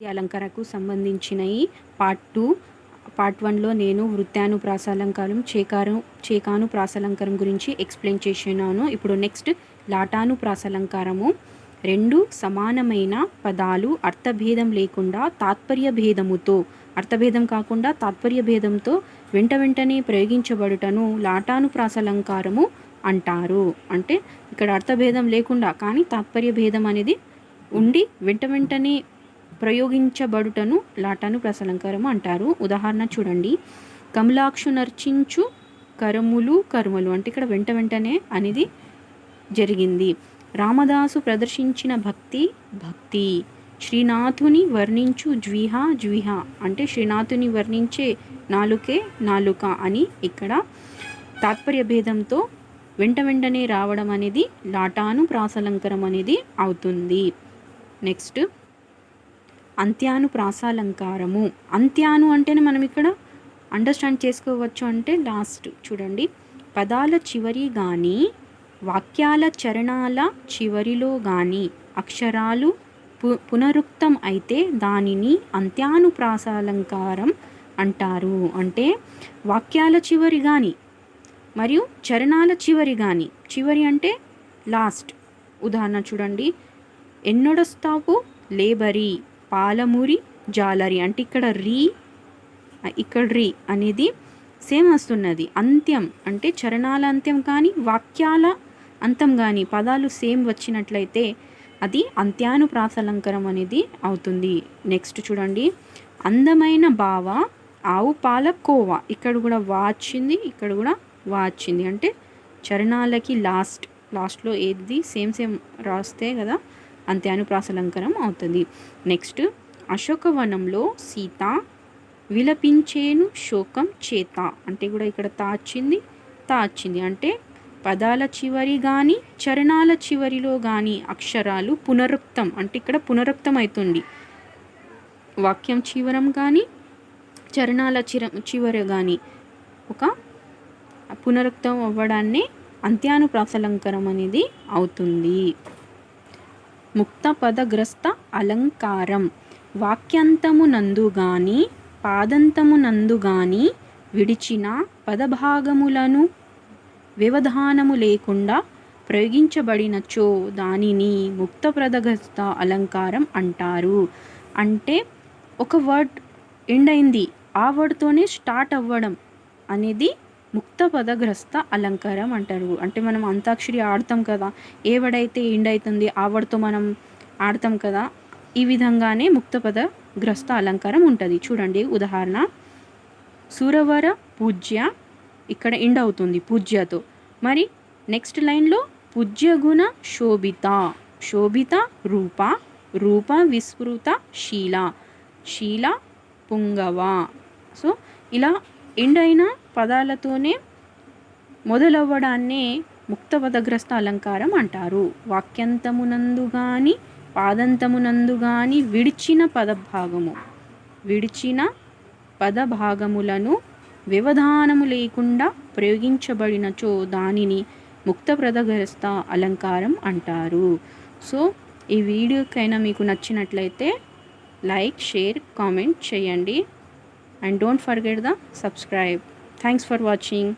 ఈ అలంకారకు సంబంధించిన ఈ పార్ట్ టూ పార్ట్ వన్లో నేను వృత్తాను ప్రాసాలంకారం చేకారు చేకాను ప్రాసాలంకారం గురించి ఎక్స్ప్లెయిన్ చేసినాను. ఇప్పుడు నెక్స్ట్ లాటాను ప్రాసాలంకారము రెండు సమానమైన పదాలు అర్థభేదం లేకుండా తాత్పర్య భేదముతో అర్థభేదం కాకుండా తాత్పర్య భేదంతో వెంట వెంటనే ప్రయోగించబడుటను లాటాను ప్రాసలంకారము అంటారు. అంటే ఇక్కడ అర్థభేదం లేకుండా కానీ తాత్పర్య భేదం అనేది ఉండి వెంట వెంటనే ప్రయోగించబడుటను లాటాను ప్రసలంకరము అంటారు. ఉదాహరణ చూడండి. కమలాక్షు నర్చించు కరములు కర్మలు అంటే ఇక్కడ వెంట వెంటనే అనేది జరిగింది. రామదాసు ప్రదర్శించిన భక్తి భక్తి. శ్రీనాథుని వర్ణించు జ్విహ జ్విహ అంటే శ్రీనాథుని వర్ణించే నాలుకే నాలుక అని ఇక్కడ తాత్పర్య భేదంతో వెంట వెంటనే రావడం అనేది లాటాను ప్రాసలంకరం అనేది అవుతుంది. నెక్స్ట్ అంత్యాను ప్రాసాలంకారము అంత్యాను అంటేనే మనం ఇక్కడ అండర్స్టాండ్ చేసుకోవచ్చు అంటే లాస్ట్ చూడండి. పదాల చివరి కానీ వాక్యాల చరణాల చివరిలో కానీ అక్షరాలు పు పునరుక్తం అయితే దానిని అంత్యాను ప్రాసాలంకారం అంటారు. అంటే వాక్యాల చివరి కానీ మరియు చరణాల చివరి కానీ చివరి అంటే లాస్ట్ ఉదాహరణ చూడండి. ఎన్నొడస్తావు లేబరీ? పాలమూరి జాలరి అంటే ఇక్కడ రీ ఇక్కడ రీ అనేది సేమ్ వస్తున్నది. అంత్యం అంటే చరణాల అంత్యం కానీ వాక్యాల అంతం కానీ పదాలు సేమ్ వచ్చినట్లయితే అది అంత్యానుప్రాసలంకరం అనేది అవుతుంది. నెక్స్ట్ చూడండి. అందమైన బావ ఆవు పాల కోవ. ఇక్కడ కూడా వాచింది ఇక్కడ కూడా వాచింది. అంటే చరణాలకి లాస్ట్ లాస్ట్లో ఏది సేమ్ సేమ్ రాస్తే కదా అంత్యాను ప్రాసలంకరం అవుతుంది. నెక్స్ట్ అశోకవనంలో సీత విలపించేను శోకం చేత. అంటే కూడా ఇక్కడ తాచింది తాచింది అంటే పదాల చివరి కానీ చరణాల చివరిలో కానీ అక్షరాలు పునరుక్తం. అంటే ఇక్కడ పునరుక్తం అవుతుంది వాక్యం చివరం కానీ చరణాల చిర చివర కానీ ఒక పునరుక్తం అవ్వడాన్ని అంత్యాను ప్రాసలంకరం అనేది అవుతుంది. ముక్త పదగ్రస్త అలంకారం. వాక్యంతమునందు గాని పాదంతమునందు గాని విడిచిన పదభాగములను వ్యవధానము లేకుండా ప్రయోగించబడినచో దానిని ముక్తప్రదగ్రస్త అలంకారం అంటారు. అంటే ఒక వర్డ్ ఎండ్ అయింది ఆ వర్డ్తోనే స్టార్ట్ అవ్వడం అనేది ముక్తపదగ్రస్త అలంకారం అంటారు. అంటే మనం అంతాక్షరి ఆడతాం కదా ఏవడైతే ఎండవుతుంది ఆవడతో మనం ఆడతాం కదా ఈ విధంగానే ముక్తపదగ్రస్త అలంకారం ఉంటుంది. చూడండి ఉదాహరణ. సురవర పూజ్య ఇక్కడ ఎండ్ అవుతుంది పూజ్యతో. మరి నెక్స్ట్ లైన్లో పూజ్యగుణ శోభిత శోభిత రూప రూప విస్మృత శీల శీల పుంగవ. సో ఇలా ఎండైన పదాలతోనే మొదలవ్వడాన్నే ముక్తపదగ్రస్త అలంకారం అంటారు. వాక్యంతమునందు కానీ పాదంతమునందు కానీ విడిచిన పదభాగము. విడిచిన పదభాగములను వ్యవధానము లేకుండా ప్రయోగించబడినచో దానిని ముక్తప్రదగ్రస్త అలంకారం అంటారు. సో ఈ వీడియోకైనా మీకు నచ్చినట్లయితే లైక్ షేర్ కామెంట్ చేయండి. and don't forget the subscribe. Thanks for watching.